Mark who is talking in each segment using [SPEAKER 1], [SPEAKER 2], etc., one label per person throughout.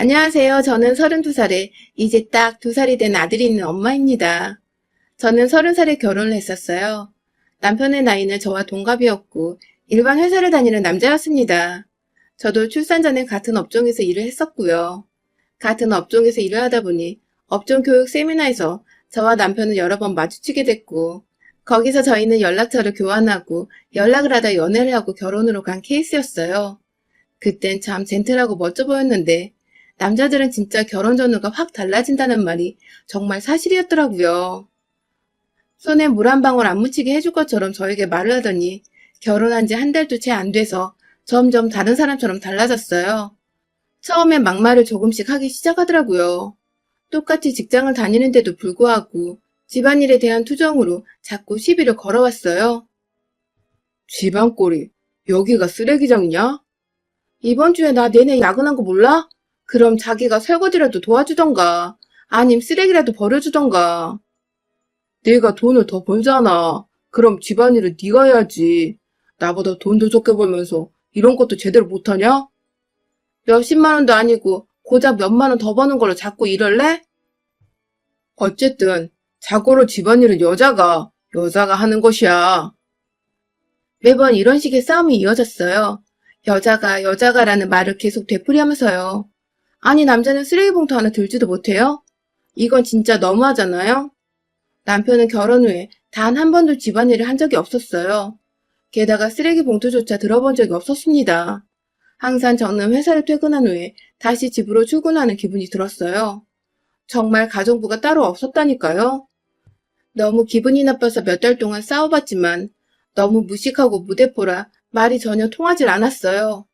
[SPEAKER 1] 안녕하세요. 저는 32살에 이제 딱 2살이 된 아들이 있는 엄마입니다. 저는 30살에 결혼을 했었어요. 남편의 나이는 저와 동갑이었고 일반 회사를 다니는 남자였습니다. 저도 출산 전에 같은 업종에서 일을 했었고요. 같은 업종에서 일을 하다 보니 업종 교육 세미나에서 저와 남편은 여러 번 마주치게 됐고 거기서 저희는 연락처를 교환하고 연락을 하다 연애를 하고 결혼으로 간 케이스였어요. 그땐 참 젠틀하고 멋져 보였는데 남자들은 진짜 결혼 전후가 확 달라진다는 말이 정말 사실이었더라고요. 손에 물 한 방울 안 묻히게 해줄 것처럼 저에게 말을 하더니 결혼한 지 한 달도 채 안 돼서 점점 다른 사람처럼 달라졌어요. 처음엔 막말을 조금씩 하기 시작하더라고요. 똑같이 직장을 다니는데도 불구하고 집안일에 대한 투정으로 자꾸 시비를 걸어왔어요. 집안 꼴이 여기가 쓰레기장이냐? 이번 주에 나 내내 야근한 거 몰라? 그럼 자기가 설거지라도 도와주던가, 아님 쓰레기라도 버려주던가. 내가 돈을 더 벌잖아. 그럼 집안일을 네가 해야지. 나보다 돈도 적게 벌면서 이런 것도 제대로 못하냐? 몇십만 원도 아니고 고작 몇만 원 더 버는 걸로 자꾸 이럴래? 어쨌든 자고로 집안일은 여자가, 여자가 하는 것이야. 매번 이런 식의 싸움이 이어졌어요. 여자가, 여자가라는 말을 계속 되풀이하면서요. 아니, 남자는 쓰레기 봉투 하나 들지도 못해요? 이건 진짜 너무하잖아요? 남편은 결혼 후에 단 한 번도 집안일을 한 적이 없었어요. 게다가 쓰레기 봉투조차 들어본 적이 없었습니다. 항상 저는 회사를 퇴근한 후에 다시 집으로 출근하는 기분이 들었어요. 정말 가정부가 따로 없었다니까요. 너무 기분이 나빠서 몇 달 동안 싸워봤지만 너무 무식하고 무대포라 말이 전혀 통하질 않았어요.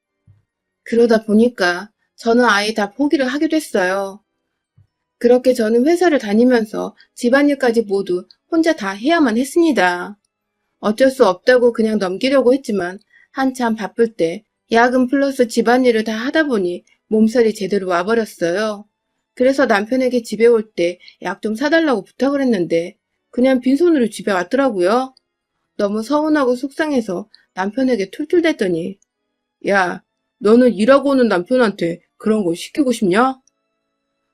[SPEAKER 1] 그러다 보니까 저는 아예 다 포기를 하게 됐어요. 그렇게 저는 회사를 다니면서 집안일까지 모두 혼자 다 해야만 했습니다. 어쩔 수 없다고 그냥 넘기려고 했지만 한참 바쁠 때 야근 플러스 집안일을 다 하다 보니 몸살이 제대로 와버렸어요. 그래서 남편에게 집에 올 때 약 좀 사달라고 부탁을 했는데 그냥 빈손으로 집에 왔더라고요. 너무 서운하고 속상해서 남편에게 툴툴댔더니 야, 너는 일하고 오는 남편한테 그런 거 시키고 싶냐?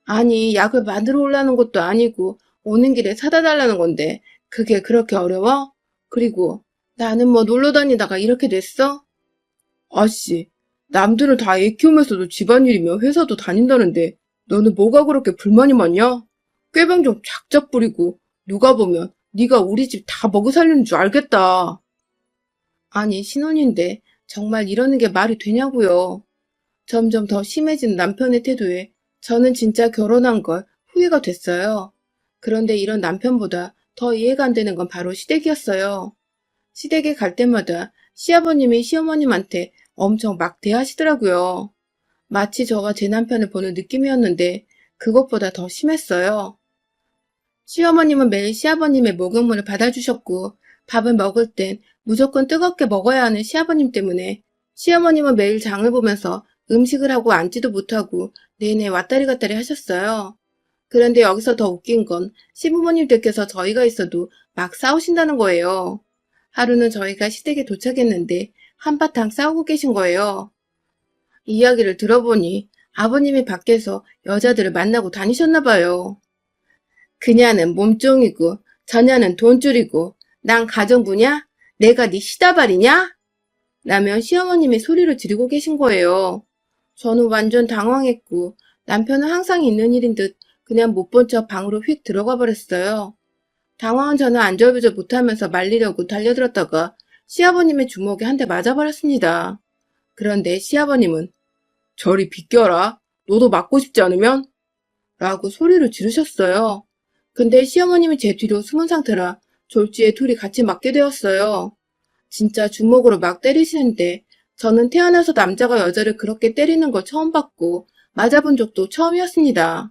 [SPEAKER 1] 아니, 약을 만들어 오려는 것도 아니고 오는 길에 사다 달라는 건데 그게 그렇게 어려워? 그리고 나는 뭐 놀러 다니다가 이렇게 됐어? 아씨, 남들은 다 애 키우면서도 집안일이며 회사도 다닌다는데 너는 뭐가 그렇게 불만이 많냐? 꾀병 좀 작작 부리고 누가 보면 네가 우리 집 다 먹여 살리는 줄 알겠다. 아니, 신혼인데 정말 이러는 게 말이 되냐고요. 점점 더 심해진 남편의 태도에 저는 진짜 결혼한 걸 후회가 됐어요. 그런데 이런 남편보다 더 이해가 안 되는 건 바로 시댁이었어요. 시댁에 갈 때마다 시아버님이 시어머님한테 엄청 막 대하시더라고요. 마치 저가 제 남편을 보는 느낌이었는데 그것보다 더 심했어요. 시어머님은 매일 시아버님의 목욕물을 받아주셨고 밥을 먹을 땐 무조건 뜨겁게 먹어야 하는 시아버님 때문에 시어머님은 매일 장을 보면서 음식을 하고 앉지도 못하고 내내 왔다리 갔다리 하셨어요. 그런데 여기서 더 웃긴 건 시부모님들께서 저희가 있어도 막 싸우신다는 거예요. 하루는 저희가 시댁에 도착했는데 한바탕 싸우고 계신 거예요. 이야기를 들어보니 아버님이 밖에서 여자들을 만나고 다니셨나 봐요. 그녀는 몸종이고 저녀는 돈줄이고 난 가정부냐? 내가 네 시다발이냐? 라며 시어머님이 소리를 지르고 계신 거예요. 저는 완전 당황했고 남편은 항상 있는 일인 듯 그냥 못 본 척 방으로 휙 들어가 버렸어요. 당황한 저는 안절부절 못하면서 말리려고 달려들었다가 시아버님의 주먹에 한 대 맞아버렸습니다. 그런데 시아버님은 저리 비껴라. 너도 맞고 싶지 않으면? 라고 소리를 지르셨어요. 근데 시어머님이 제 뒤로 숨은 상태라 졸지에 둘이 같이 맞게 되었어요. 진짜 주먹으로 막 때리시는데 저는 태어나서 남자가 여자를 그렇게 때리는 걸 처음 봤고 맞아본 적도 처음이었습니다.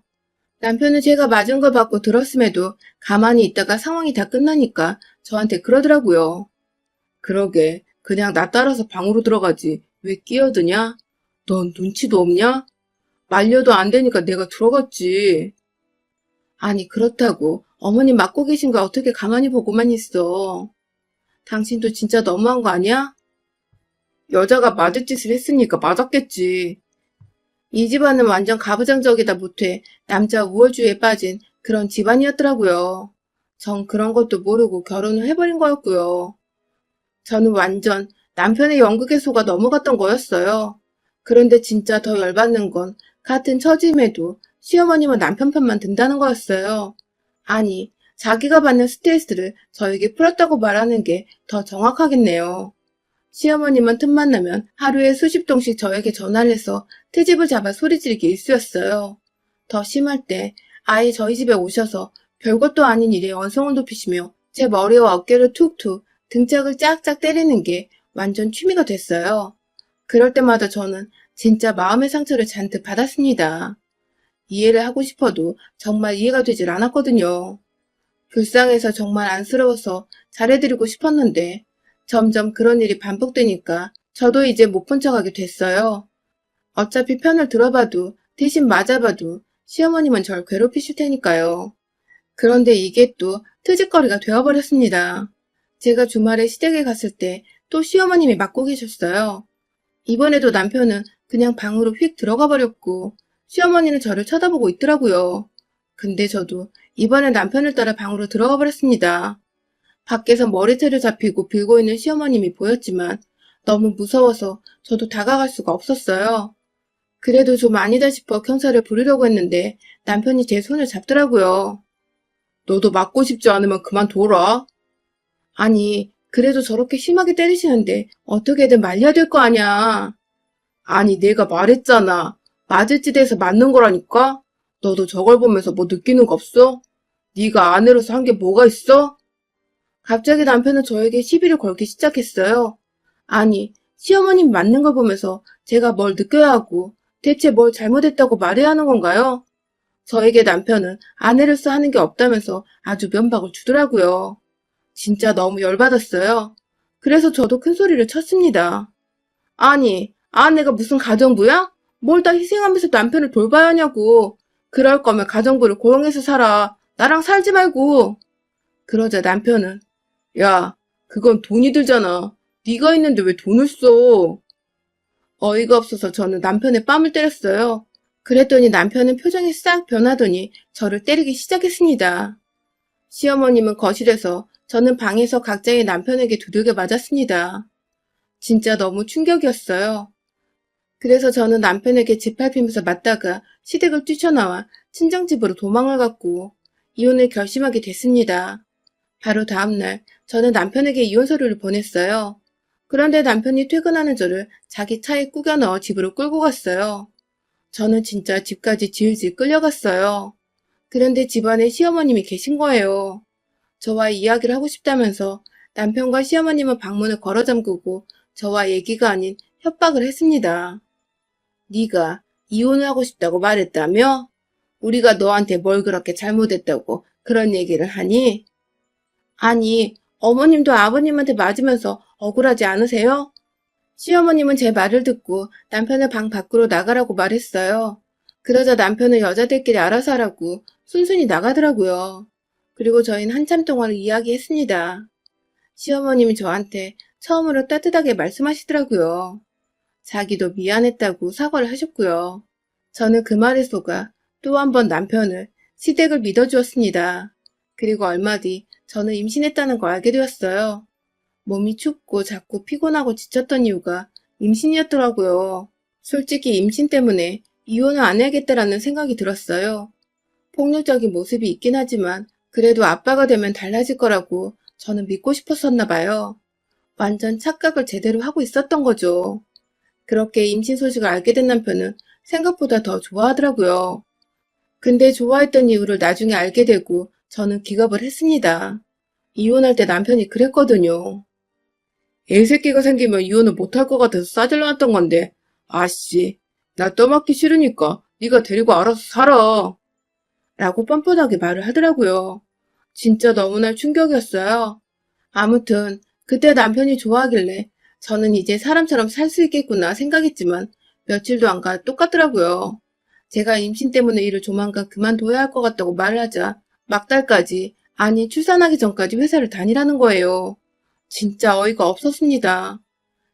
[SPEAKER 1] 남편은 제가 맞은 걸 받고 들었음에도 가만히 있다가 상황이 다 끝나니까 저한테 그러더라고요. 그러게 그냥 나 따라서 방으로 들어가지 왜 끼어드냐? 넌 눈치도 없냐? 말려도 안 되니까 내가 들어갔지. 아니 그렇다고 어머님 맞고 계신 거 어떻게 가만히 보고만 있어. 당신도 진짜 너무한 거 아니야? 여자가 맞을 짓을 했으니까 맞았겠지. 이 집안은 완전 가부장적이다 못해 남자 우월주의에 빠진 그런 집안이었더라고요. 전 그런 것도 모르고 결혼을 해버린 거였고요. 저는 완전 남편의 연극의 소가 넘어갔던 거였어요. 그런데 진짜 더 열받는 건 같은 처짐에도 시어머님은 남편 편만 든다는 거였어요. 아니, 자기가 받는 스트레스를 저에게 풀었다고 말하는 게 더 정확하겠네요. 시어머님은 틈만 나면 하루에 수십 통씩 저에게 전화를 해서 트집을 잡아 소리 지르기 일쑤였어요. 더 심할 때 아예 저희 집에 오셔서 별것도 아닌 일에 언성을 높이시며 제 머리와 어깨를 툭툭 등짝을 짝짝 때리는 게 완전 취미가 됐어요. 그럴 때마다 저는 진짜 마음의 상처를 잔뜩 받았습니다. 이해를 하고 싶어도 정말 이해가 되질 않았거든요. 불쌍해서 정말 안쓰러워서 잘해드리고 싶었는데 점점 그런 일이 반복되니까 저도 이제 못 본 척하게 됐어요. 어차피 편을 들어봐도 대신 맞아봐도 시어머님은 절 괴롭히실 테니까요. 그런데 이게 또 트집거리가 되어버렸습니다. 제가 주말에 시댁에 갔을 때 또 시어머님이 맡고 계셨어요. 이번에도 남편은 그냥 방으로 휙 들어가 버렸고 시어머니는 저를 쳐다보고 있더라고요. 근데 저도 이번에 남편을 따라 방으로 들어가 버렸습니다. 밖에서 머리채를 잡히고 빌고 있는 시어머님이 보였지만 너무 무서워서 저도 다가갈 수가 없었어요. 그래도 좀 아니다 싶어 경찰을 부르려고 했는데 남편이 제 손을 잡더라고요. 너도 맞고 싶지 않으면 그만둬라. 아니, 그래도 저렇게 심하게 때리시는데 어떻게든 말려야 될 거 아니야. 아니, 내가 말했잖아. 맞을 지대에서 맞는 거라니까? 너도 저걸 보면서 뭐 느끼는 거 없어? 네가 아내로서 한 게 뭐가 있어? 갑자기 남편은 저에게 시비를 걸기 시작했어요. 아니, 시어머님 맞는 걸 보면서 제가 뭘 느껴야 하고 대체 뭘 잘못했다고 말해야 하는 건가요? 저에게 남편은 아내로서 하는 게 없다면서 아주 면박을 주더라고요. 진짜 너무 열받았어요. 그래서 저도 큰 소리를 쳤습니다. 아니, 아내가 무슨 가정부야? 뭘 다 희생하면서 남편을 돌봐야 하냐고. 그럴 거면 가정부를 고용해서 살아. 나랑 살지 말고. 그러자 남편은 야, 그건 돈이 들잖아. 네가 있는데 왜 돈을 써? 어이가 없어서 저는 남편의 뺨을 때렸어요. 그랬더니 남편은 표정이 싹 변하더니 저를 때리기 시작했습니다. 시어머님은 거실에서 저는 방에서 각자의 남편에게 두들겨 맞았습니다. 진짜 너무 충격이었어요. 그래서 저는 남편에게 짓밟히면서 맞다가 시댁을 뛰쳐나와 친정집으로 도망을 갔고 이혼을 결심하게 됐습니다. 바로 다음날 저는 남편에게 이혼 서류를 보냈어요. 그런데 남편이 퇴근하는 저를 자기 차에 꾸겨 넣어 집으로 끌고 갔어요. 저는 진짜 집까지 질질 끌려갔어요. 그런데 집안에 시어머님이 계신 거예요. 저와 이야기를 하고 싶다면서 남편과 시어머님은 방문을 걸어 잠그고 저와 얘기가 아닌 협박을 했습니다. 네가 이혼을 하고 싶다고 말했다며? 우리가 너한테 뭘 그렇게 잘못했다고 그런 얘기를 하니? 아니, 어머님도 아버님한테 맞으면서 억울하지 않으세요? 시어머님은 제 말을 듣고 남편을 방 밖으로 나가라고 말했어요. 그러자 남편은 여자들끼리 알아서 하라고 순순히 나가더라고요. 그리고 저희는 한참 동안 이야기했습니다. 시어머님이 저한테 처음으로 따뜻하게 말씀하시더라고요. 자기도 미안했다고 사과를 하셨고요. 저는 그 말에 속아 또 한 번 남편을 시댁을 믿어주었습니다. 그리고 얼마 뒤 저는 임신했다는 걸 알게 되었어요. 몸이 춥고 자꾸 피곤하고 지쳤던 이유가 임신이었더라고요. 솔직히 임신 때문에 이혼을 안 해야겠다라는 생각이 들었어요. 폭력적인 모습이 있긴 하지만 그래도 아빠가 되면 달라질 거라고 저는 믿고 싶었었나 봐요. 완전 착각을 제대로 하고 있었던 거죠. 그렇게 임신 소식을 알게 된 남편은 생각보다 더 좋아하더라고요. 근데 좋아했던 이유를 나중에 알게 되고 저는 기겁을 했습니다. 이혼할 때 남편이 그랬거든요. 애새끼가 생기면 이혼을 못할 것 같아서 싸질러놨던 건데, 아씨, 나 떠맡기 싫으니까 네가 데리고 알아서 살아. 라고 뻔뻔하게 말을 하더라고요. 진짜 너무나 충격이었어요. 아무튼 그때 남편이 좋아하길래 저는 이제 사람처럼 살 수 있겠구나 생각했지만 며칠도 안 가 똑같더라고요. 제가 임신 때문에 일을 조만간 그만둬야 할 것 같다고 말을 하자 막달까지 아니 출산하기 전까지 회사를 다니라는 거예요. 진짜 어이가 없었습니다.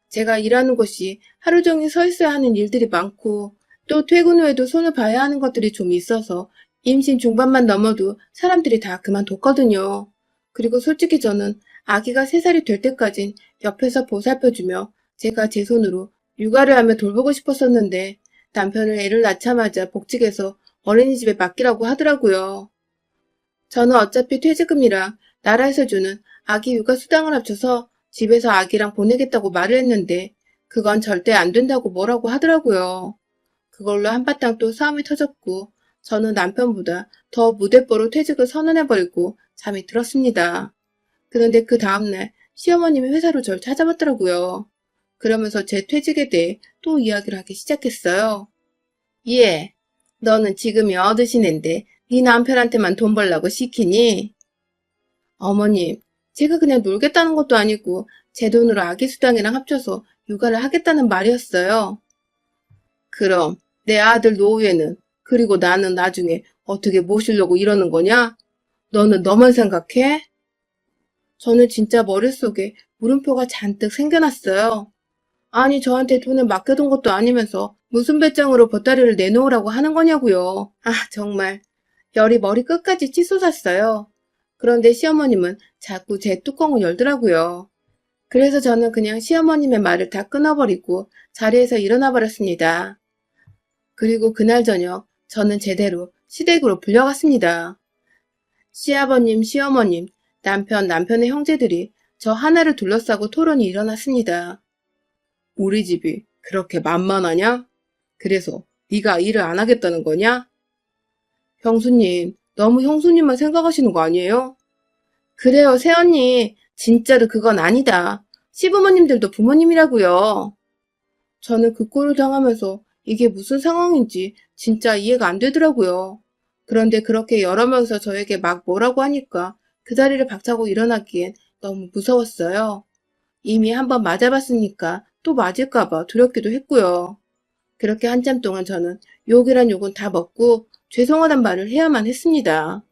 [SPEAKER 1] 제가 일하는 곳이 하루 종일 서 있어야 하는 일들이 많고 또 퇴근 후에도 손을 봐야 하는 것들이 좀 있어서 임신 중반만 넘어도 사람들이 다 그만뒀거든요. 그리고 솔직히 저는 아기가 3살이 될 때까진 옆에서 보살펴주며 제가 제 손으로 육아를 하며 돌보고 싶었었는데 남편을 애를 낳자마자 복직해서 어린이집에 맡기라고 하더라고요. 저는 어차피 퇴직금이랑 나라에서 주는 아기 육아 수당을 합쳐서 집에서 아기랑 보내겠다고 말을 했는데 그건 절대 안 된다고 뭐라고 하더라고요. 그걸로 한바탕 또 싸움이 터졌고 저는 남편보다 더 무대뽀로 퇴직을 선언해버리고 잠이 들었습니다. 그런데 그 다음날 시어머님이 회사로 절 찾아봤더라고요. 그러면서 제 퇴직에 대해 또 이야기를 하기 시작했어요. 예, 너는 지금이 어르신인데 네 남편한테만 돈 벌라고 시키니? 어머님, 제가 그냥 놀겠다는 것도 아니고 제 돈으로 아기 수당이랑 합쳐서 육아를 하겠다는 말이었어요. 그럼 내 아들 노후에는 그리고 나는 나중에 어떻게 모시려고 이러는 거냐? 너는 너만 생각해? 저는 진짜 머릿속에 물음표가 잔뜩 생겨났어요. 아니 저한테 돈을 맡겨둔 것도 아니면서 무슨 배짱으로 보따리를 내놓으라고 하는 거냐고요. 아 정말 열이 머리 끝까지 치솟았어요. 그런데 시어머님은 자꾸 제 뚜껑을 열더라고요. 그래서 저는 그냥 시어머님의 말을 다 끊어버리고 자리에서 일어나 버렸습니다. 그리고 그날 저녁 저는 제대로 시댁으로 불려갔습니다. 시아버님, 시어머님, 남편, 남편의 형제들이 저 하나를 둘러싸고 토론이 일어났습니다. 우리 집이 그렇게 만만하냐? 그래서 네가 일을 안 하겠다는 거냐? 형수님, 너무 형수님만 생각하시는 거 아니에요? 그래요, 새언니. 진짜로 그건 아니다. 시부모님들도 부모님이라고요. 저는 그 꼴을 당하면서 이게 무슨 상황인지 진짜 이해가 안 되더라고요. 그런데 그렇게 여러 명이서 저에게 막 뭐라고 하니까 그 자리를 박차고 일어나기엔 너무 무서웠어요. 이미 한번 맞아봤으니까 또 맞을까봐 두렵기도 했고요. 그렇게 한참 동안 저는 욕이란 욕은 다 먹고 죄송하단 말을 해야만 했습니다.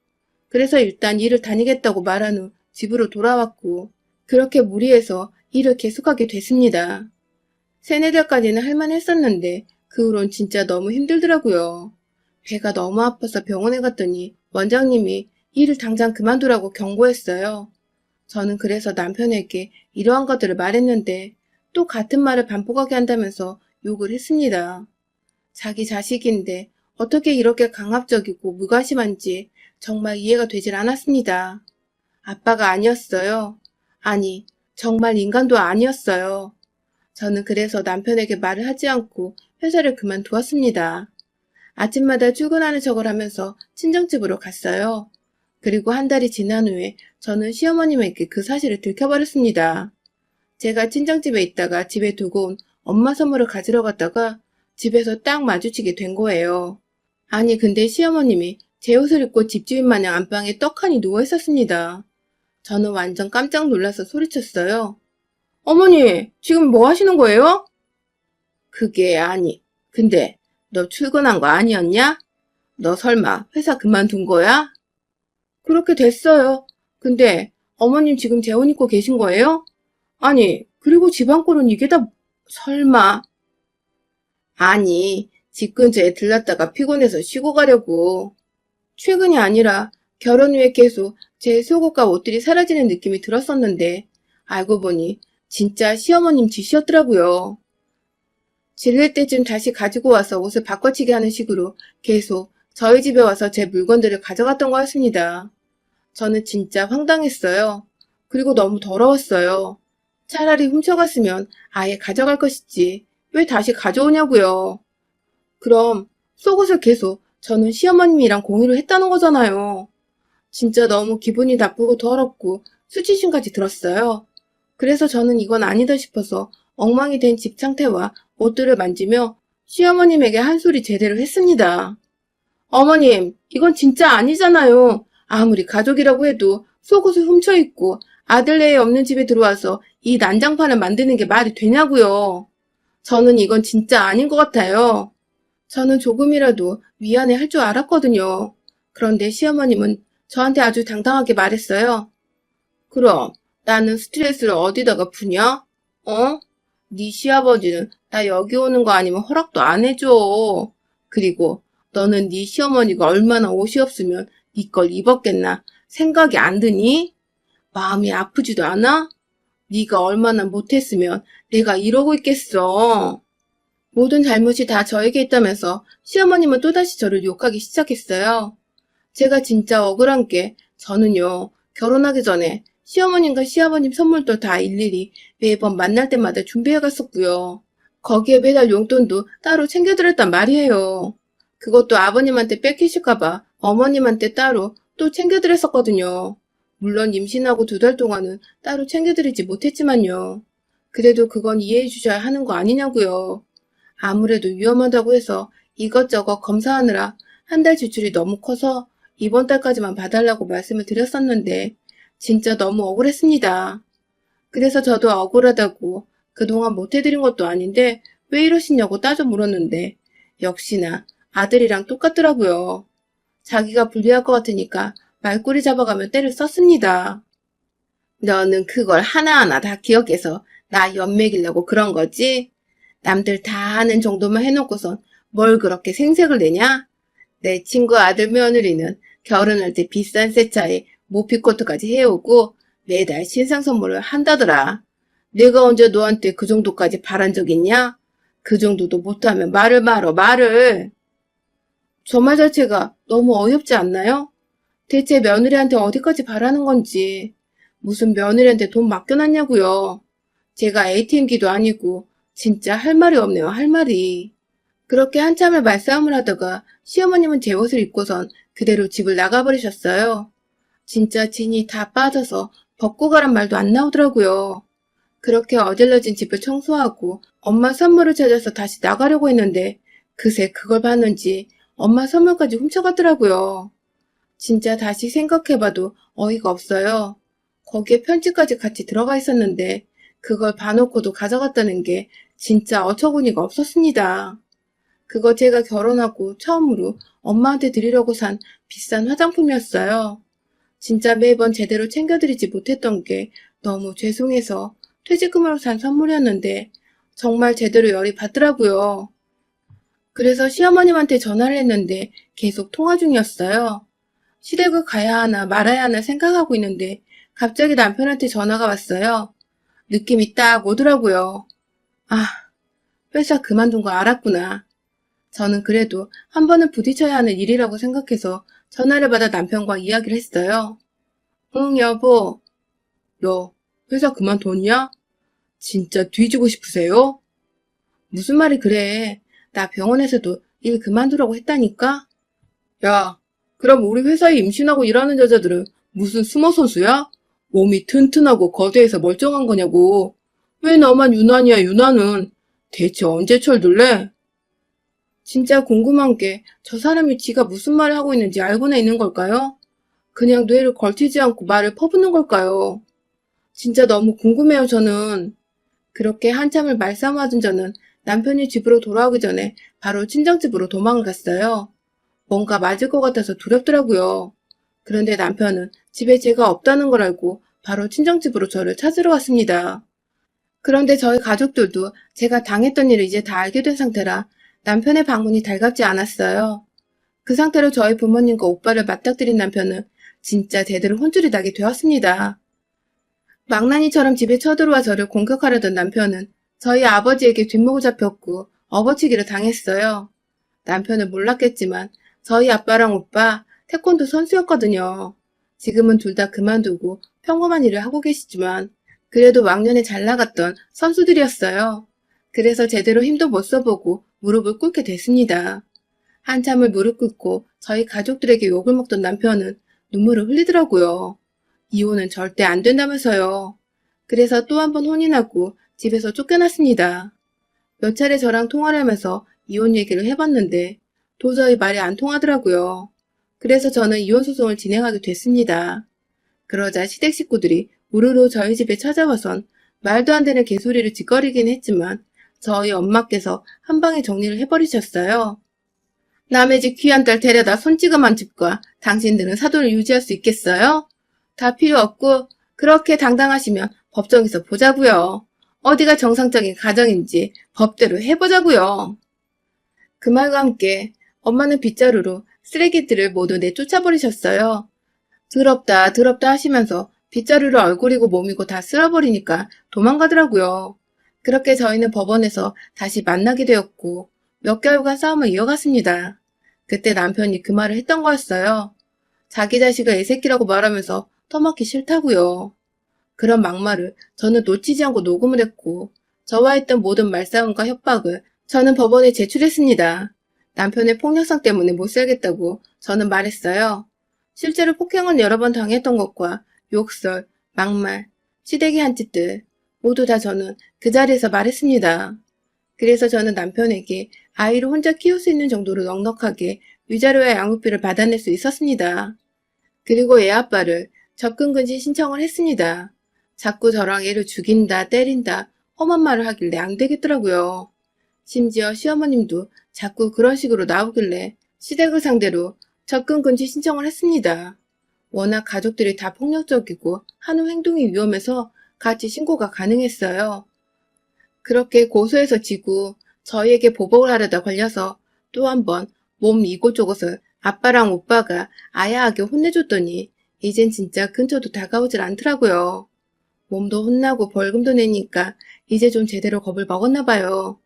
[SPEAKER 1] 그래서 일단 일을 다니겠다고 말한 후 집으로 돌아왔고 그렇게 무리해서 일을 계속하게 됐습니다. 세네 달까지는 할만했었는데 그 후론 진짜 너무 힘들더라고요. 배가 너무 아파서 병원에 갔더니 원장님이 일을 당장 그만두라고 경고했어요. 저는 그래서 남편에게 이러한 것들을 말했는데 또 같은 말을 반복하게 한다면서 욕을 했습니다. 자기 자식인데 어떻게 이렇게 강압적이고 무관심한지 정말 이해가 되질 않았습니다. 아빠가 아니었어요. 아니, 정말 인간도 아니었어요. 저는 그래서 남편에게 말을 하지 않고 회사를 그만두었습니다. 아침마다 출근하는 척을 하면서 친정집으로 갔어요. 그리고 한 달이 지난 후에 저는 시어머님에게 그 사실을 들켜버렸습니다. 제가 친정집에 있다가 집에 두고 온 엄마 선물을 가지러 갔다가 집에서 딱 마주치게 된 거예요. 아니 근데 시어머님이 제 옷을 입고 집주인 마냥 안방에 떡하니 누워 있었습니다. 저는 완전 깜짝 놀라서 소리쳤어요. 어머니, 지금 뭐 하시는 거예요? 그게 아니. 근데 너 출근한 거 아니었냐? 너 설마 회사 그만둔 거야? 그렇게 됐어요. 근데 어머님 지금 재혼 입고 계신 거예요? 아니, 그리고 집안꼴은 이게 다 설마. 아니, 집 근처에 들렀다가 피곤해서 쉬고 가려고. 최근이 아니라 결혼 후에 계속 제 속옷과 옷들이 사라지는 느낌이 들었었는데 알고 보니 진짜 시어머님 짓이었더라고요. 질릴 때쯤 다시 가지고 와서 옷을 바꿔치기 하는 식으로 계속 저희 집에 와서 제 물건들을 가져갔던 거였습니다. 저는 진짜 황당했어요. 그리고 너무 더러웠어요. 차라리 훔쳐갔으면 아예 가져갈 것이지 왜 다시 가져오냐고요. 그럼 속옷을 계속 저는 시어머님이랑 공유를 했다는 거잖아요. 진짜 너무 기분이 나쁘고 더럽고 수치심까지 들었어요. 그래서 저는 이건 아니다 싶어서 엉망이 된 집 상태와 옷들을 만지며 시어머님에게 한 소리 제대로 했습니다. 어머님, 이건 진짜 아니잖아요. 아무리 가족이라고 해도 속옷을 훔쳐 입고 아들 내에 없는 집에 들어와서 이 난장판을 만드는 게 말이 되냐고요. 저는 이건 진짜 아닌 것 같아요. 저는 조금이라도 미안해 할 줄 알았거든요. 그런데 시어머님은 저한테 아주 당당하게 말했어요. 그럼 나는 스트레스를 어디다가 푸냐? 어? 네 시아버지는 나 여기 오는 거 아니면 허락도 안 해줘. 그리고 너는 네 시어머니가 얼마나 옷이 없으면 이걸 입었겠나 생각이 안 드니? 마음이 아프지도 않아? 네가 얼마나 못했으면 내가 이러고 있겠어. 모든 잘못이 다 저에게 있다면서 시어머님은 또다시 저를 욕하기 시작했어요. 제가 진짜 억울한 게 저는요 결혼하기 전에 시어머님과 시아버님 선물도 다 일일이 매번 만날 때마다 준비해 갔었고요. 거기에 매달 용돈도 따로 챙겨드렸단 말이에요. 그것도 아버님한테 뺏기실까봐 어머님한테 따로 또 챙겨드렸었거든요. 물론 임신하고 두 달 동안은 따로 챙겨드리지 못했지만요. 그래도 그건 이해해 주셔야 하는 거 아니냐고요. 아무래도 위험하다고 해서 이것저것 검사하느라 한 달 지출이 너무 커서 이번 달까지만 봐달라고 말씀을 드렸었는데 진짜 너무 억울했습니다. 그래서 저도 억울하다고 그동안 못해드린 것도 아닌데 왜 이러시냐고 따져 물었는데 역시나 아들이랑 똑같더라고요. 자기가 불리할 것 같으니까 말꼬리 잡아가며 때를 썼습니다. 너는 그걸 하나하나 다 기억해서 나 연맥이려고 그런 거지? 남들 다 하는 정도만 해놓고선 뭘 그렇게 생색을 내냐? 내 친구 아들 며느리는 결혼할 때 비싼 세차에 모피코트까지 해오고 매달 신상 선물을 한다더라. 내가 언제 너한테 그 정도까지 바란 적 있냐? 그 정도도 못하면 말을 말어, 말을. 저 말 자체가 너무 어이없지 않나요? 대체 며느리한테 어디까지 바라는 건지. 무슨 며느리한테 돈 맡겨놨냐고요. 제가 ATM기도 아니고 진짜 할 말이 없네요, 할 말이. 그렇게 한참을 말싸움을 하다가 시어머님은 제 옷을 입고선 그대로 집을 나가버리셨어요. 진짜 진이 다 빠져서 벗고 가란 말도 안 나오더라고요. 그렇게 어질러진 집을 청소하고 엄마 선물을 찾아서 다시 나가려고 했는데 그새 그걸 봤는지 엄마 선물까지 훔쳐갔더라고요. 진짜 다시 생각해봐도 어이가 없어요. 거기에 편지까지 같이 들어가 있었는데 그걸 봐놓고도 가져갔다는 게 진짜 어처구니가 없었습니다. 그거 제가 결혼하고 처음으로 엄마한테 드리려고 산 비싼 화장품이었어요. 진짜 매번 제대로 챙겨드리지 못했던 게 너무 죄송해서 퇴직금으로 산 선물이었는데 정말 제대로 열이 받더라고요. 그래서 시어머님한테 전화를 했는데 계속 통화 중이었어요. 시댁을 가야 하나 말아야 하나 생각하고 있는데 갑자기 남편한테 전화가 왔어요. 느낌이 딱 오더라고요. 아, 회사 그만둔 거 알았구나. 저는 그래도 한 번은 부딪혀야 하는 일이라고 생각해서 전화를 받아 남편과 이야기를 했어요. 응, 여보. 너 회사 그만뒀냐? 진짜 뒤지고 싶으세요? 무슨 말이 그래. 나 병원에서도 일 그만두라고 했다니까? 야, 그럼 우리 회사에 임신하고 일하는 여자들은 무슨 숨어 선수야? 몸이 튼튼하고 거대해서 멀쩡한 거냐고. 왜 너만 유난이야, 유난은? 대체 언제 철들래? 진짜 궁금한 게 저 사람이 지가 무슨 말을 하고 있는지 알고나 있는 걸까요? 그냥 뇌를 걸치지 않고 말을 퍼붓는 걸까요? 진짜 너무 궁금해요, 저는. 그렇게 한참을 말싸움하던 저는 남편이 집으로 돌아오기 전에 바로 친정집으로 도망을 갔어요. 뭔가 맞을 것 같아서 두렵더라고요. 그런데 남편은 집에 제가 없다는 걸 알고 바로 친정집으로 저를 찾으러 왔습니다. 그런데 저희 가족들도 제가 당했던 일을 이제 다 알게 된 상태라 남편의 방문이 달갑지 않았어요. 그 상태로 저희 부모님과 오빠를 맞닥뜨린 남편은 진짜 제대로 혼쭐이 나게 되었습니다. 망나니처럼 집에 쳐들어와 저를 공격하려던 남편은 저희 아버지에게 뒷목을 잡혔고 업어치기를 당했어요. 남편은 몰랐겠지만 저희 아빠랑 오빠 태권도 선수였거든요. 지금은 둘 다 그만두고 평범한 일을 하고 계시지만 그래도 왕년에 잘 나갔던 선수들이었어요. 그래서 제대로 힘도 못 써보고 무릎을 꿇게 됐습니다. 한참을 무릎 꿇고 저희 가족들에게 욕을 먹던 남편은 눈물을 흘리더라고요. 이혼은 절대 안 된다면서요. 그래서 또 한 번 혼인하고 집에서 쫓겨났습니다. 몇 차례 저랑 통화를 하면서 이혼 얘기를 해봤는데 도저히 말이 안 통하더라고요. 그래서 저는 이혼 소송을 진행하게 됐습니다. 그러자 시댁 식구들이 우르르 저희 집에 찾아와선 말도 안 되는 개소리를 짓거리긴 했지만 저희 엄마께서 한 방에 정리를 해버리셨어요. 남의 집 귀한 딸 데려다 손찌검한 집과 당신들은 사돈을 유지할 수 있겠어요? 다 필요 없고 그렇게 당당하시면 법정에서 보자고요. 어디가 정상적인 가정인지 법대로 해보자고요. 그 말과 함께 엄마는 빗자루로 쓰레기들을 모두 내쫓아버리셨어요. 더럽다, 더럽다 하시면서 빗자루를 얼굴이고 몸이고 다 쓸어버리니까 도망가더라고요. 그렇게 저희는 법원에서 다시 만나게 되었고 몇 개월간 싸움을 이어갔습니다. 그때 남편이 그 말을 했던 거였어요. 자기 자식을 애새끼라고 말하면서 터먹기 싫다고요. 그런 막말을 저는 놓치지 않고 녹음을 했고 저와 했던 모든 말싸움과 협박을 저는 법원에 제출했습니다. 남편의 폭력성 때문에 못 살겠다고 저는 말했어요. 실제로 폭행을 여러 번 당했던 것과 욕설, 막말, 시대기 한 짓 들 모두 다 저는 그 자리에서 말했습니다. 그래서 저는 남편에게 아이를 혼자 키울 수 있는 정도로 넉넉하게 위자료와 양육비를 받아낼 수 있었습니다. 그리고 애 아빠를 접근 금지 신청을 했습니다. 자꾸 저랑 애를 죽인다, 때린다, 험한 말을 하길래 안 되겠더라고요. 심지어 시어머님도 자꾸 그런 식으로 나오길래 시댁을 상대로 접근 금지 신청을 했습니다. 워낙 가족들이 다 폭력적이고 하는 행동이 위험해서 같이 신고가 가능했어요. 그렇게 고소해서 지고 저희에게 보복을 하려다 걸려서 또 한 번 몸 이곳저곳을 아빠랑 오빠가 아야하게 혼내줬더니 이젠 진짜 근처도 다가오질 않더라고요. 몸도 혼나고 벌금도 내니까 이제 좀 제대로 겁을 먹었나 봐요.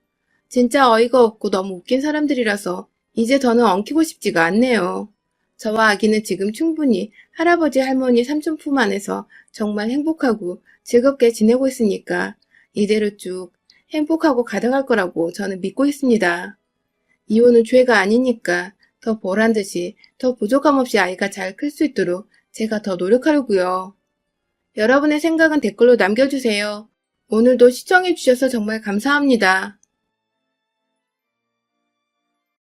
[SPEAKER 1] 진짜 어이가 없고 너무 웃긴 사람들이라서 이제 더는 엉키고 싶지가 않네요. 저와 아기는 지금 충분히 할아버지 할머니 삼촌 품 안에서 정말 행복하고 즐겁게 지내고 있으니까 이대로 쭉 행복하고 가득할 거라고 저는 믿고 있습니다. 이혼은 죄가 아니니까 더 보란 듯이 더 부족함 없이 아이가 잘 클 수 있도록 제가 더 노력하려고요. 여러분의 생각은 댓글로 남겨주세요. 오늘도 시청해주셔서 정말 감사합니다.